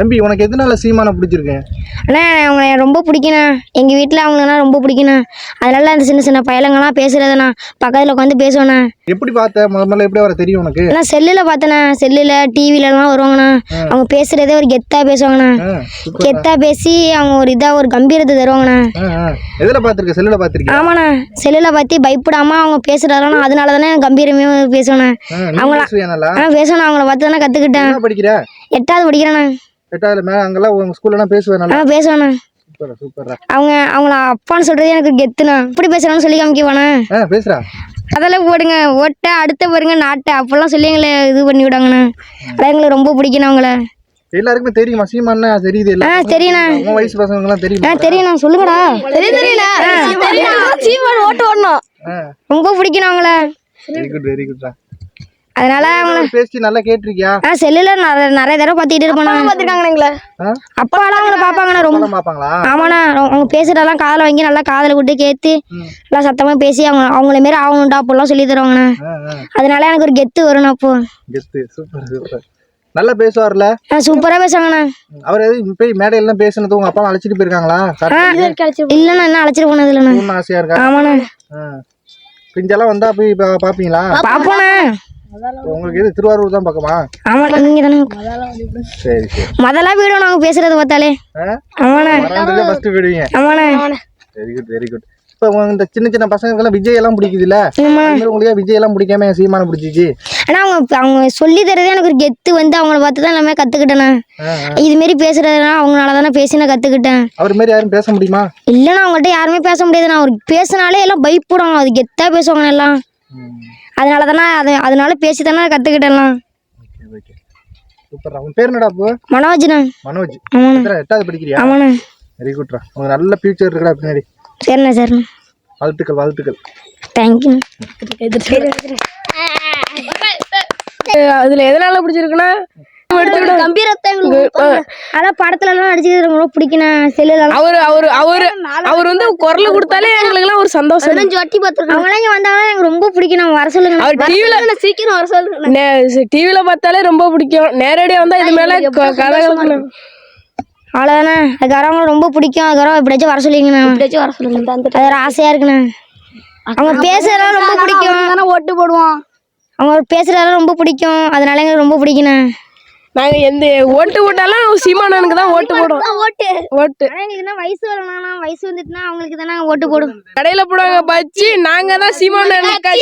தம்பி உனக்கு எதனால சீமானை பிடிச்சிருக்கு? அண்ணா அவங்க எனக்கு ரொம்ப பிடிக்குண்ணா. எங்கள் வீட்டில் அவங்களனா ரொம்ப பிடிக்குண்ணா. அதனால அந்த சின்ன சின்ன பயலங்கள்லாம் பேசுகிறதுண்ணா பக்கத்தில் உட்காந்து பேசுவேண்ணா. எப்படி பார்த்த? முத முதல்ல எப்படி வர தெரியும் உனக்கு? அண்ணா செல்லில் பார்த்தேண்ணா. செல்லில் டிவிலலாம் வருவாங்கண்ணா. அவங்க பேசுகிறதே ஒரு கெத்தாக பேசுவாங்கண்ணா. கெத்தாக பேசி அவங்க ஒரு இதாக ஒரு கம்பீரத்தை தருவாங்கண்ணா. எதுல பார்த்திருக்க? செல்லுல பார்த்திருக்கியா? ஆமாண்ணா. செல்லில் பார்த்து பயப்படாமல் அவங்க பேசுகிறதெல்லாம் அதனால தானே கம்பீரமே பேசுவேண்ணா. அவங்களா- ஆ பேசுவேண்ணா. அவங்கள பார்த்து தானே கற்றுக்கிட்டேன் படிக்கிற? எட்டாவது படிக்கிறேண்ணா. எட்டாவது மேல அங்கெல்லாம் உங்க ஸ்கூல்லாம் பேசுவேன் ஆ நல்லா. பேசுவேண்ணா சூப்பர் சூப்பரா. அவங்க அவங்கள அப்பான்னு சொல்கிறது எனக்கு கெத்துண்ணா இப்படி பேசுகிறான்னு சொல்லி காமிக்குவாண்ணா ஆ பேசுறா அதெல்லாம் போடுங்க. ஓட்ட அடுத்த பாருங்க நாட்டை. அப்பெல்லாம் சொல்லி எங்களை இது பண்ணி விடாங்கண்ணா அதான் எங்களுக்கு ரொம்ப பிடிக்கணும் அவங்கள. எல்லாருக்குமே தெரியுமா? சீமான்னா தெரியுது ஆ தெரியுண்ணா உன் வயசு பசங்க எல்லாம் ஆ தெரியுமா தெரியுண்ணா சொல்லுங்கடா சீமான் ஓட்டு ஓடணும் ரொம்ப பிடிக்கணும் அவங்கள. வெரி குட் வெரி குட்ரா அதனால அவங்கள பேசி நல்லா கேட்டிருக்கியா? ஆ செல்லில் நிறைய நிறைய தடவை பார்த்துக்கிட்டு இருப்பேண்ணா பார்த்துருக்காங்க எங்களை? அப்பாலாம் அவங்கள பார்ப்பாங்கண்ணா ரொம்ப ஆமாண்ணா அவங்க பேசுறதெல்லாம் காதில் வாங்கி நல்லா காதில் விட்டு கேத்து நல்லா சத்தமாக பேசி அவங்க அவங்கள மாரி ஆகணும்டா அப்போல்லாம் சொல்லி தருவாங்கண்ணா. அதனால எனக்கு ஒரு கெத்து வரும்ண்ணா அப்போ. கெத்து சூப்பர் சூப்பர். நல்லா பேசுவார்ல? ஆ சூப்பராக பேசுவாங்கண்ணா. அவர் போய் மேடையெல்லாம் பேசுனது உங்க அப்பா அழைச்சிட்டு போயிருக்காங்களா? இல்லைண்ணா என்ன அழைச்சிட்டு போனது இல்லைண்ணா ஆசையா இருக்கா? ஆமாண்ணா. பிஞ்செல்லாம் வந்தா போய் பாப்பீங்களா? பார்ப்போண்ணா உங்களுக்கு எது திருவாரூர் தான் பக்கமா? ஆமாண்ணா நீங்கள் தானே சரி சரி. முதல்ல வீடும் நாங்கள் பேசுறத பார்த்தாலே? ஆமாண்ணா. ஃபர்ஸ்ட் விடுவீங்க. ஆமாண்ணா. வெரி குட் வெரி குட் இப்போ இந்த சின்ன சின்ன பசங்களுக்கெல்லாம் விஜய் எல்லாம் பிடிக்குதுல்ல உங்களுக்கு விஜய் எல்லாம் பிடிக்காம ஏன் சீமான பிடிச்சிச்சு? ஆனால் அவங்க அவங்க சொல்லி தரதே எனக்கு ஒரு கெத்து வந்து அவங்கள பார்த்து தான் எல்லாமே கற்றுக்கிட்டேண்ணா ஆ, இதுமாரி பேசுறதுனா அவங்களால தானே பேசி நான் கற்றுக்கிட்டேன் அவர் மாதிரி யாரும் பேச முடியுமா? இல்லைண்ணா அவங்கள்ட்ட யாருமே பேச முடியாதுண்ணா. அவர் பேசினாலே எல்லாம் பயப்படுவாங்க. அது கெத்தாக பேசுவாங்க எல்லாம். அதனால தானே அது அதனால பேசி தானே ஓகே சூப்பர்ரா உன் பேர் என்னடா அப்போ? மனோஜ்ண்ணா மனோஜ். ஆமாண்ணா. எட்டாவது படிக்கிறியா? ஆமாண்ணா. வெரி குட்ரா உங்களுக்கு நல்ல ஃபியூச்சர் இருக்குடா பின்னாடி. சரிண்ணா சரிண்ணா. வாழ்த்துக்கள் வாழ்த்துக்கள். தேங்க்யூ அதுல எதனால பிடிச்சிருக்குன்னா அதான் படத்துல எல்லாம் நடிச்சுக்கிறது ரொம்ப பிடிக்குண்ணா செல்லுலாம் அவர் அவர் அவர் அவர் வந்து குரல் கொடுத்தாலே எங்களுக்கு எல்லாம் ஒரு சந்தோஷம். ஜொட்டி பார்த்துருக்கோம் இங்கே வந்தாங்கன்னா எனக்கு ரொம்ப பிடிக்கும் வர சொல்லுங்க அவர் டிவில சீக்கிரம் வர சொல்லுங்க டிவில பார்த்தாலே ரொம்ப பிடிக்கும். நேரடியா வந்தா இது மேல கதை அவ்வளோதானே அவங்கள ரொம்ப பிடிக்கும். அதுக்காக எப்படியாச்சும் வர சொல்லிங்கண்ணா. எப்படியாச்சும் வர சொல்லுங்க அது ஒரு ஆசையாக இருக்குண்ணா. அவங்க பேசுறதெல்லாம் ரொம்ப பிடிக்கும். ஓட்டு போடுவோம். அவங்க பேசுறதெல்லாம் ரொம்ப பிடிக்கும். அதனால எங்களுக்கு ரொம்ப பிடிக்குண்ணா நாங்க எந்த ஓட்டு போட்டாலும் சீமானனுக்கு தான் ஓட்டு போடுவோம் ஓட்டு. ஓட்டு. ஆனால் எங்களுக்கு என்ன வயசு வரணும் வயசு வந்துட்டுனா அவங்களுக்கு தானே ஓட்டு போடும் கடையில போடுவாங்க பச்சி நாங்க தான் சீமானனுக்கு